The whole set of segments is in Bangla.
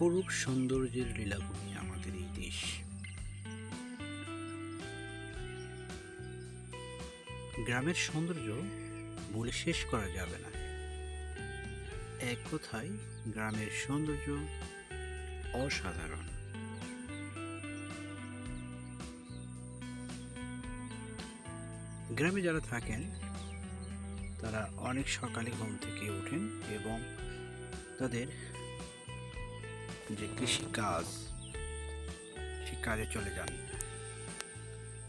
অপরূপ সৌন্দর্যের লীলাভূমি আমাদের এই দেশ। গ্রামের সৌন্দর্য বলে শেষ করা যাবে না। এক কথায়, গ্রামের সৌন্দর্য অসাধারণ। গ্রামে যারা থাকেন, তারা অনেক সকালে ঘুম থেকে ওঠেন এবং তাদের যে কৃষি কাজ, সে কাজে চলে যান।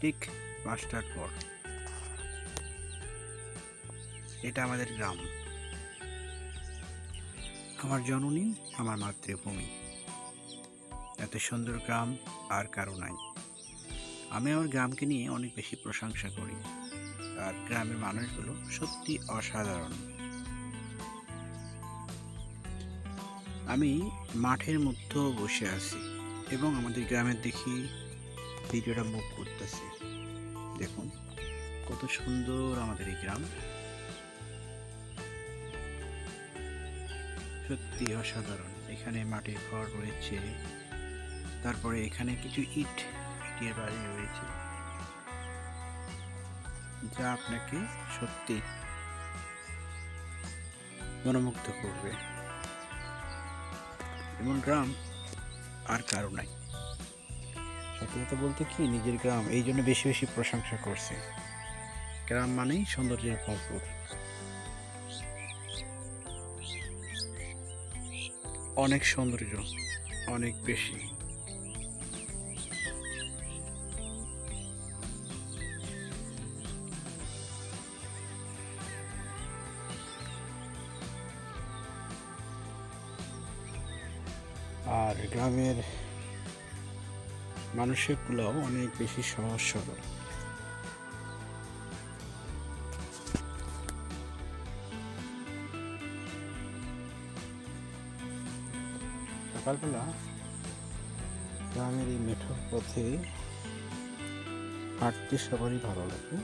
ঠিক পাঁচটার পর। এটা আমাদের গ্রাম। আমার জননী, আমার মাতৃভূমি। এত সুন্দর গ্রাম আর কারও নাই। আমি আমার গ্রামকে নিয়ে অনেক বেশি প্রশংসা করি। আর গ্রামের মানুষগুলো সত্যি অসাধারণ। আমি মাঠের মধ্যেও বসে আছি এবং আমাদের গ্রামের দেখি ভিডিওটা মুভ করতেছি। দেখুন, কত সুন্দর আমাদের এই গ্রাম। সত্যি অসাধারণ। এখানে মাটির ঘর রয়েছে, তারপরে এখানে কিছু ইট ইটের বাড়ি রয়েছে। যা আপনাকে সত্যি মনোমুগ্ধ করবে। এমন গ্রাম আর কারও নাই। সত্যি কথা বলতে কি, নিজের গ্রাম এই জন্য বেশি বেশি প্রশংসা করছে। গ্রাম মানেই সৌন্দর্যের ভরপুর। অনেক সৌন্দর্য, অনেক বেশি। আর গ্রামের মানুষগুলোও অনেক বেশি সহজ, সরল। সকালবেলা গ্রামের এই মেঠোর পথে হাঁটতে সবারই ভালো লাগে।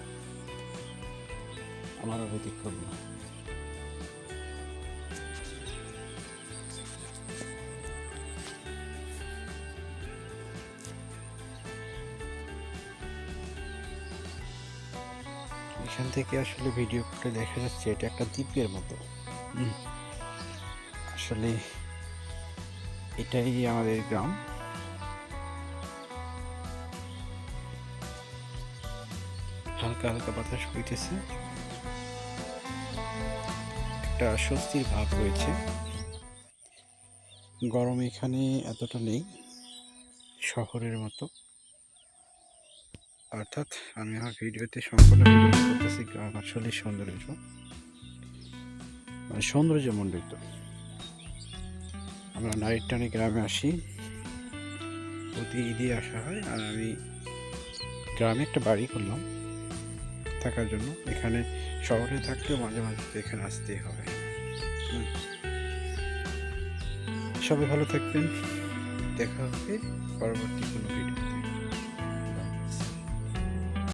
ব্যতিক্রম না। এখান থেকে আসলে ভিডিও করে দেখা যাচ্ছে এটা একটা দ্বীপের মতো। আসলে এটাই আমাদের গ্রাম। হালকা হালকা বাতাস বইতেছে। একটা স্বস্তির ভাব রয়েছে। গরম এখানে এতটা নেই শহরের মতো। অর্থাৎ আমি আমার ভিডিওতে সম্পূর্ণ করতেছি গ্রাম আসলে সৌন্দর্য। মানে সৌন্দর্য মণ্ডিত। আমরা টানে গ্রামে আসি। প্রতি ঈদে আসা হয় আর আমি গ্রামে একটা বাড়ি করলাম থাকার জন্য। এখানে শহরে থাকলেও মাঝে মাঝে তো এখানে আসতেই হবে। সবাই ভালো থাকবেন। দেখা হবে পরবর্তী কোনো ভিডিও